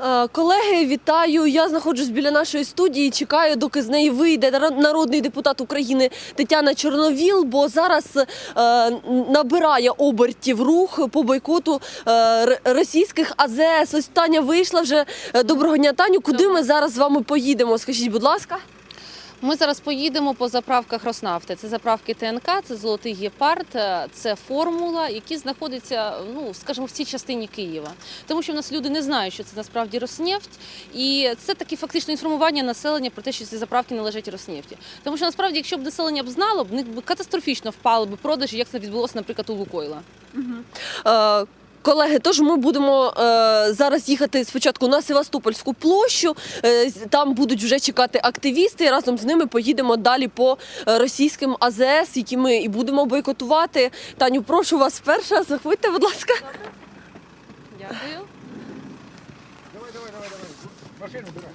Е, Колеги, вітаю. Я знаходжусь біля нашої студії. Чекаю, доки з неї вийде нар- народний депутат України Тетяна Чорновіл, бо зараз е, набирає обертів рух по бойкоту е, російських АЗС. Ось Таня вийшла вже. Доброго дня, Таню. Куди ми зараз з вами поїдемо? Скажіть, будь ласка. Ми зараз поїдемо по заправках Роснафти. Це заправки ТНК, це Золотий Гепард, е, це формула, які знаходяться, ну скажімо, в цій частині Києва. Тому що в нас люди не знають, що це насправді Роснефть, і це таке фактично інформування населення про те, що ці заправки належать Роснефті. Тому що насправді, якщо б населення б знало, б катастрофічно впали б продажі, як це відбулося, наприклад, у Лукойла. Е, Колеги, тож ми будемо е, зараз їхати спочатку на Севастопольську площу. Е, там будуть вже чекати активісти. і Разом з ними поїдемо далі по е, російським АЗС, які ми і будемо бойкотувати. Таню, прошу вас перша. Заходьте, будь ласка. Дякую. Давай, давай, давай, давай. Машину бирай.